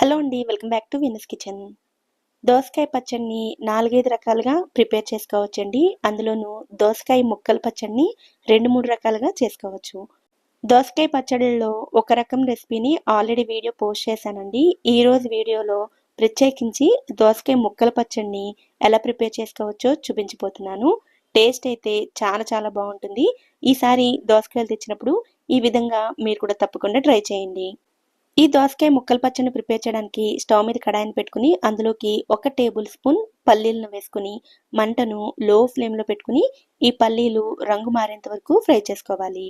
Hello అండి welcome back to Venus kitchen. దోసకాయ పచ్చడిని నాలుగైదు రకాలుగా ప్రిపేర్ చేసుకోవచ్చండి. అందులోనూ దోసకాయ ముక్కల పచ్చడిని రెండు మూడు రకాలుగా చేసుకోవచ్చు. దోసకాయ పచ్చడిలో ఒక రకం రెసిపీని ఆల్రెడీ వీడియో పోస్ట్ చేశానండి. ఈరోజు వీడియోలో ప్రత్యేకించి దోసకాయ ముక్కల పచ్చడిని ఎలా ప్రిపేర్ చేసుకోవచ్చో చూపించబోతున్నాను. టేస్ట్ అయితే చాలా చాలా బాగుంటుంది. ఈసారి దోసకాయలు తెచ్చినప్పుడు ఈ విధంగా మీరు కూడా తప్పకుండా ట్రై చేయండి. ఈ దోసకాయ ముక్కల పచ్చడిని ప్రిపేర్ చేయడానికి స్టవ్ మీద కడాయిని పెట్టుకుని అందులోకి ఒక టేబుల్ స్పూన్ పల్లీలను వేసుకుని మంటను లో ఫ్లేమ్లో పెట్టుకుని ఈ పల్లీలు రంగు మారేంత వరకు ఫ్రై చేసుకోవాలి.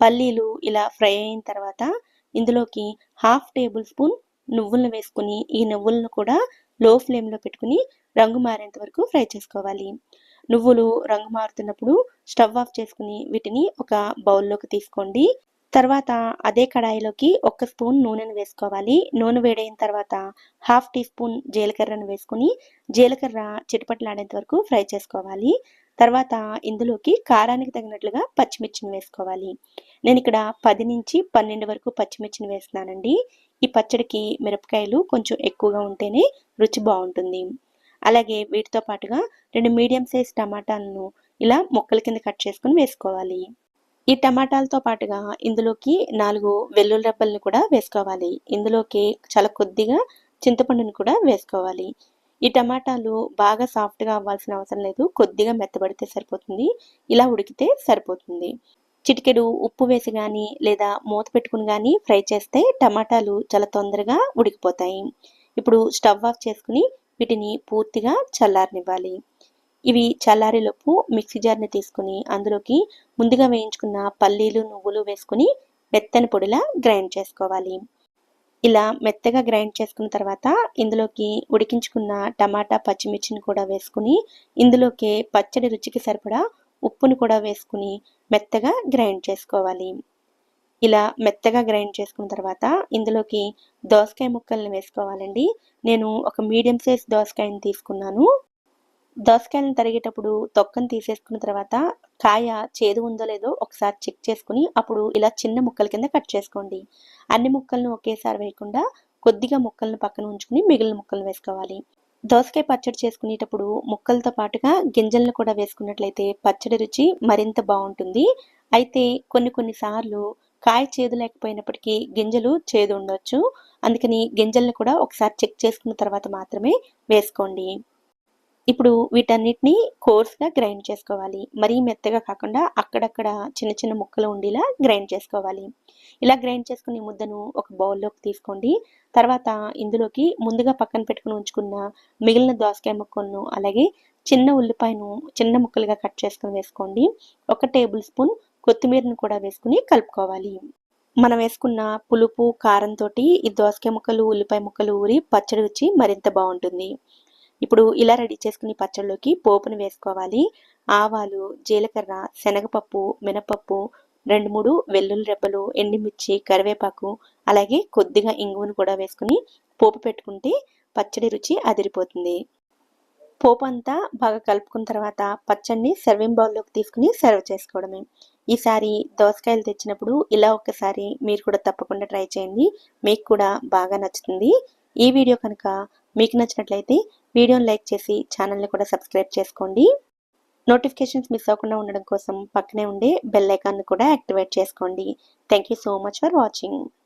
పల్లీలు ఇలా ఫ్రై అయిన తర్వాత ఇందులోకి హాఫ్ టేబుల్ స్పూన్ నువ్వులను వేసుకుని ఈ నువ్వులను కూడా లో ఫ్లేమ్లో పెట్టుకుని రంగు మారేంత వరకు ఫ్రై చేసుకోవాలి. నువ్వులు రంగు మారుతున్నప్పుడు స్టవ్ ఆఫ్ చేసుకుని వీటిని ఒక బౌల్లోకి తీసుకోండి. తర్వాత అదే కడాయిలోకి ఒక స్పూన్ నూనెను వేసుకోవాలి. నూనె వేడైన తర్వాత హాఫ్ టీ స్పూన్ జీలకర్రను వేసుకుని జీలకర్ర చిటపట్లాడేంత వరకు ఫ్రై చేసుకోవాలి. తర్వాత ఇందులోకి కారానికి తగినట్లుగా పచ్చిమిర్చిని వేసుకోవాలి. నేను ఇక్కడ పది నుంచి పన్నెండు వరకు పచ్చిమిర్చిని వేస్తున్నానండి. ఈ పచ్చడికి మిరపకాయలు కొంచెం ఎక్కువగా ఉంటేనే రుచి బాగుంటుంది. అలాగే వీటితో పాటుగా రెండు మీడియం సైజ్ టమాటాలను ఇలా ముక్కల కింద కట్ చేసుకుని వేసుకోవాలి. ఈ టమాటాలతో పాటుగా ఇందులోకి నాలుగు వెల్లుల్లి రెబ్బల్ని కూడా వేసుకోవాలి. ఇందులోకి చాలా కొద్దిగా చింతపండుని కూడా వేసుకోవాలి. ఈ టమాటాలు బాగా సాఫ్ట్గా అవ్వాల్సిన అవసరం లేదు. కొద్దిగా మెత్తబడితే సరిపోతుంది. ఇలా ఉడికితే సరిపోతుంది. చిటికెడు ఉప్పు వేసి కానీ లేదా మూత పెట్టుకుని కానీ ఫ్రై చేస్తే టమాటాలు చాలా తొందరగా ఉడికిపోతాయి. ఇప్పుడు స్టవ్ ఆఫ్ చేసుకుని వీటిని పూర్తిగా చల్లారనివ్వాలి. ఇవి చల్లారేలోపు మిక్సీ జార్ని తీసుకుని అందులోకి ముందుగా వేయించుకున్న పల్లీలు నువ్వులు వేసుకుని మెత్తని పొడిలా గ్రైండ్ చేసుకోవాలి. ఇలా మెత్తగా గ్రైండ్ చేసుకున్న తర్వాత ఇందులోకి ఉడికించుకున్న టమాటా పచ్చిమిర్చిని కూడా వేసుకుని ఇందులోకి పచ్చడి రుచికి సరిపడా ఉప్పును కూడా వేసుకుని మెత్తగా గ్రైండ్ చేసుకోవాలి. ఇలా మెత్తగా గ్రైండ్ చేసుకున్న తర్వాత ఇందులోకి దోసకాయ ముక్కల్ని వేసుకోవాలండి. నేను ఒక మీడియం సైజ్ దోసకాయని తీసుకున్నాను. దోసకాయలను తరిగేటప్పుడు తొక్కను తీసేసుకున్న తర్వాత కాయ చేదు ఉందో లేదో ఒకసారి చెక్ చేసుకుని అప్పుడు ఇలా చిన్న ముక్కల కింద కట్ చేసుకోండి. అన్ని ముక్కలను ఒకేసారి వేయకుండా కొద్దిగా ముక్కలను పక్కన ఉంచుకుని మిగిలిన ముక్కలను వేసుకోవాలి. దోసకాయ పచ్చడి చేసుకునేటప్పుడు ముక్కలతో పాటుగా గింజలను కూడా వేసుకున్నట్లయితే పచ్చడి రుచి మరింత బాగుంటుంది. అయితే కొన్ని కొన్నిసార్లు కాయ చేదు లేకపోయినప్పటికీ గింజలు చేదు ఉండొచ్చు. అందుకని గింజలను కూడా ఒకసారి చెక్ చేసుకున్న తర్వాత మాత్రమే వేసుకోండి. ఇప్పుడు వీటన్నిటిని కోర్స్గా గ్రైండ్ చేసుకోవాలి. మరీ మెత్తగా కాకుండా అక్కడక్కడ చిన్న చిన్న ముక్కలు ఉండేలా గ్రైండ్ చేసుకోవాలి. ఇలా గ్రైండ్ చేసుకునే ముద్దను ఒక బౌల్లోకి తీసుకోండి. తర్వాత ఇందులోకి ముందుగా పక్కన పెట్టుకుని ఉంచుకున్న మిగిలిన దోసకాయ ముక్కలను అలాగే చిన్న ఉల్లిపాయను చిన్న ముక్కలుగా కట్ చేసుకుని వేసుకోండి. ఒక టేబుల్ స్పూన్ కొత్తిమీరను కూడా వేసుకుని కలుపుకోవాలి. మనం వేసుకున్న పులుపు కారంతో ఈ దోసకాయ ముక్కలు ఉల్లిపాయ ముక్కలు ఊరి పచ్చడి రుచి మరింత బాగుంటుంది. ఇప్పుడు ఇలా రెడీ చేసుకుని పచ్చళ్ళలోకి పోపును వేసుకోవాలి. ఆవాలు జీలకర్ర శనగపప్పు మినపప్పు రెండు మూడు వెల్లుల్లి రెబ్బలు ఎండుమిర్చి కరివేపాకు అలాగే కొద్దిగా ఇంగువను కూడా వేసుకుని పోపు పెట్టుకుంటే పచ్చడి రుచి అదిరిపోతుంది. పోపు అంతా బాగా కలుపుకున్న తర్వాత పచ్చడిని సర్వింగ్ బౌల్లోకి తీసుకుని సర్వ్ చేసుకోవడమే. ఈసారి దోసకాయలు తెచ్చినప్పుడు ఇలా ఒక్కసారి మీరు కూడా తప్పకుండా ట్రై చేయండి. మీకు కూడా బాగా నచ్చుతుంది. ఈ వీడియో కనుక మీకు నచ్చినట్లయితే వీడియోని లైక్ చేసి ఛానల్ని కూడా సబ్స్క్రైబ్ చేసుకోండి. నోటిఫికేషన్స్ మిస్ అవ్వకుండా ఉండడం కోసం పక్కనే ఉండే బెల్ ఐకాన్ని కూడా యాక్టివేట్ చేసుకోండి. Thank you so much for watching